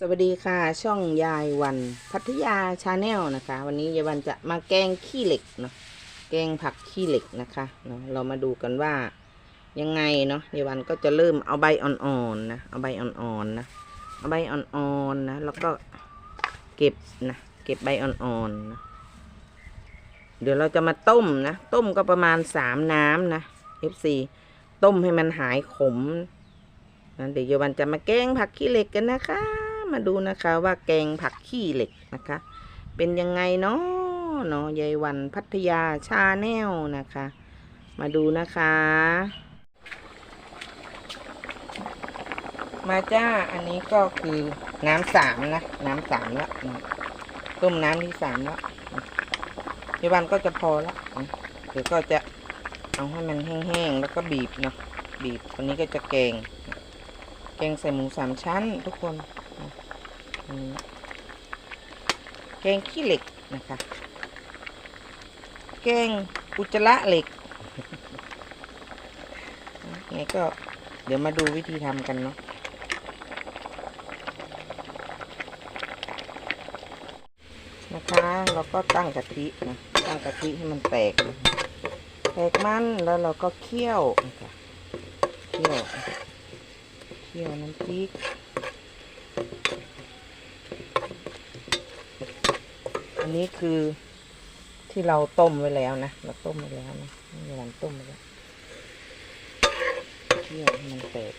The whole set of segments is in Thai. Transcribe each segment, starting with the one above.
สวัสดีค่ะ ช่องยายวันพัทยาชาแนลนะคะ วันนี้ยายวันจะมาแกงขี้เหล็กเนาะแกงผักขี้เหล็กนะคะเนาะเรามาดูกันว่ายังไงเนาะยายวันก็จะเริ่มเอาใบอ่อนๆนะเอาใบอ่อนๆนะเอาใบอ่อนๆนะแล้วก็เก็บนะเก็บใบอ่อนๆนะเดี๋ยวเราจะมาต้มนะต้มก็ประมาณสามน้ำนะ FC ต้มให้มันหายขมนะเดี๋ยวยายวันจะมาแกงผักขี้เหล็กกันนะคะ มาดูนะคะว่าแกงผักขี้เหล็กนะคะ เป็นยังไงเนาะเนาะยายวันพัทยาชาแนลนะคะ มาดูนะคะ มาจ้าอันนี้ก็คือน้ำสามนะ น้ำสามแล้วต้มน้ำที่สามแล้วยายวันก็จะพอแล้วเดี๋ยวก็จะเอาให้มันแห้งๆแล้วก็บีบเนาะบีบอันนี้ก็จะแกงแกงใส่หมูสามชั้นทุกคน อันนี้ แกงขี้เหล็กนะคะ แกงอุจจาระเหล็กไงก็เดี๋ยวมาดูวิธีทำกันเนาะนะคะเราก็ตั้งกะทินะตั้งกะทิให้มันแตกนะแตกมันแล้วเราก็เคี่ยวนะคะเคี่ยวเคี่ยวน้ำพริก อันนี้คือที่เราต้มไว้แล้วนะ เราต้มไว้แล้วนะนี่วันต้มไว้แล้วเคี่ยวให้มันแตก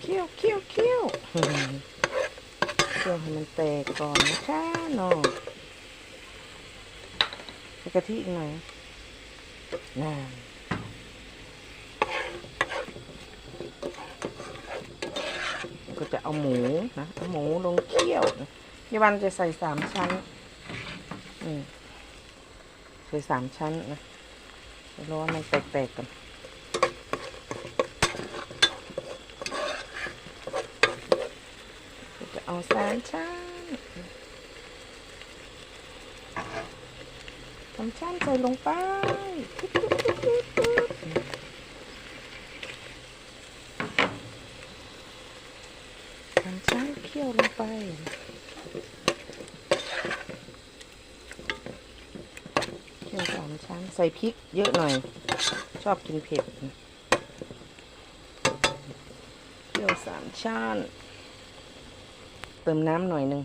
เคี่ยวเคี่ยวเคี่ยวเคี่ยวให้มันแตกก่อนนะคะน้องใสกะทิอีกหน่อยน่าก็ จะเอาหมูนะเอาหมูลงเคี่ยวพี่วันจะใส่สามชั้นอืมใส่สามชั้นนะเดี๋ยวรอมันแตกๆกันจะเอาสามชั้นทำชั้นใส่ลงไปปึ๊บปึ๊บปึ๊บปึ๊บปึ๊บ เคี่ยวลงไปเคี่ยวสามชั้นใส่พริกเยอะหน่อย ชอบกินเผ็ดเคี่ยวสามชั้นเติมน้ำหน่อยหนึ่ง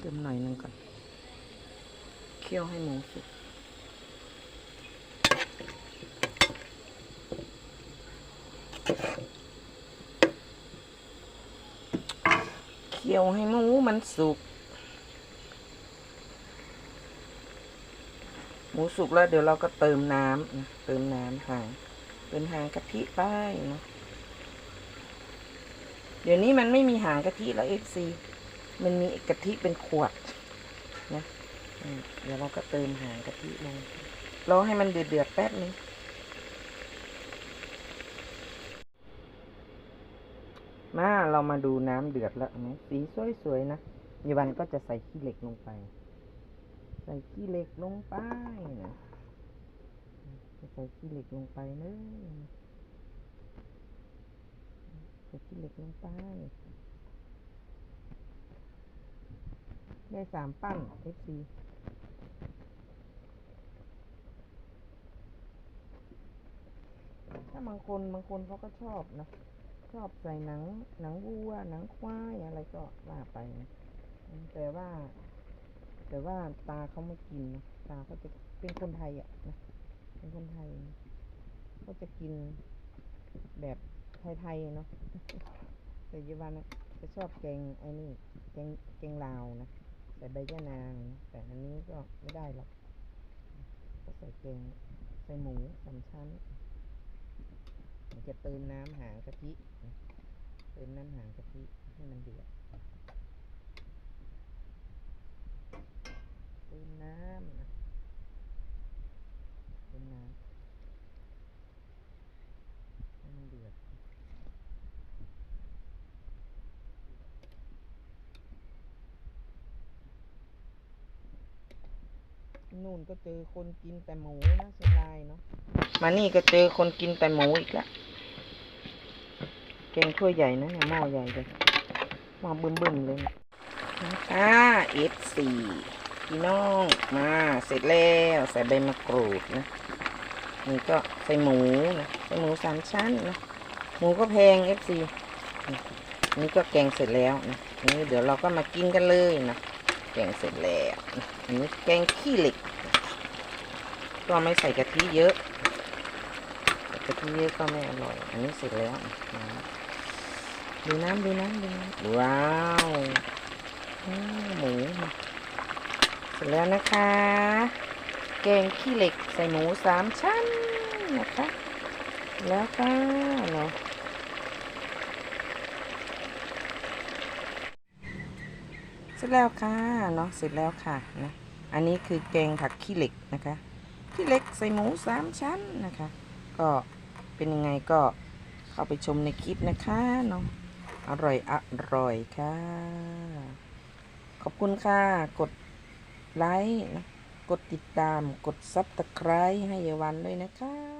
เติมหน่อยหนึ่งก่อน เคี่ยวให้หมูสุก คี่ยวให้หมูมันสุก หมูสุกแล้วเดี๋ยวเราก็เติมน้ำเติมน้ำห่างเติมหางกะทิไปเนาะเดี๋ยวนี้มันไม่มีหางกะทิแล้วเอฟซีมันมีกะทิเป็นขวดนะ เดี๋ยวเราก็เติมหางกะทิลงรอให้มันเดือดเดือดๆแป๊บนึง มาเรามาดูน้ำเดือดแล้วไหมสีสวยๆนะยายวันก็จะใส่ขี้เหล็กลงไป ใส่ขี้เหล็กลงไปนะจะใส่ขี้เหล็กลงไปเลยใส่ขี้เหล็กลงไป ได้สามปั้น FC ถ้าบางคนบางคนเขาก็ชอบนะ ชอบใส่หนัง หนังวัว หนังควายอะไรก็ว่าไป แต่ว่า แต่ว่าตาเขาไม่กินนะตาเขาจะเป็นคนไทยอะนะเป็นคนไทยเขาจะกินแบบไทยๆเนาะแต่ยาวันนะจะชอบแกงไอ้นี่แกงแกงลาวนะใส่ใบยะนางนะแต่อันนี้ก็ไม่ได้หรอกก็ใส่แกงใส่หมูสามชั้น เดี๋ยวจะเติมน้ำหางกะทิเติมน้ำหางกะทิให้มันเดือดเติมน้ำนะเติมน้ำให้มันเดือดนู่นก็เจอคนกินแต่หมูนะเสียดายเนาะ มานี่ก็เจอคนกินแต่หมูอีกแล้วแกงถ้วยใหญ่นะเนี่ยหม้อใหญ่เลยหม้อบึ้มๆเลยนะคะเอฟสี่พี่น้องมาเสร็จแล้วใส่ใบมะกรูดนะนี่ก็ใส่หมูนะใส่หมูสามชั้นนะหมูก็แพงเอฟซีนี่ก็แกงเสร็จแล้วนะนี่เดี๋ยวเราก็มากินกันเลยนะแกงเสร็จแล้วนะอันนี้แกงขี้เหล็ก ก็ไม่ใส่กะทิเยอะ กะทิเยอะก็ไม่อร่อย อันนี้เสร็จแล้วนะดูน้ำดูน้ำดูน้ำว้าวหมูเสร็จแล้วนะคะ แกงขี้เหล็กใส่หมูสามชั้นนะคะ แล้วก็เนาะเสร็จแล้วค่ะเนาะเสร็จแล้วค่ะนะอันนี้คือแกงผักขี้เหล็กนะคะขี้เหล็กใส่หมูสามชั้นนะคะ ก็เป็นยังไงก็เข้าไปชมในคลิปนะคะเนาะอร่อยอร่อยค่ะ ขอบคุณค่ะ กดไลค์นะกดติดตามกดซับตะไคร้ให้เยาวันด้วยนะคะ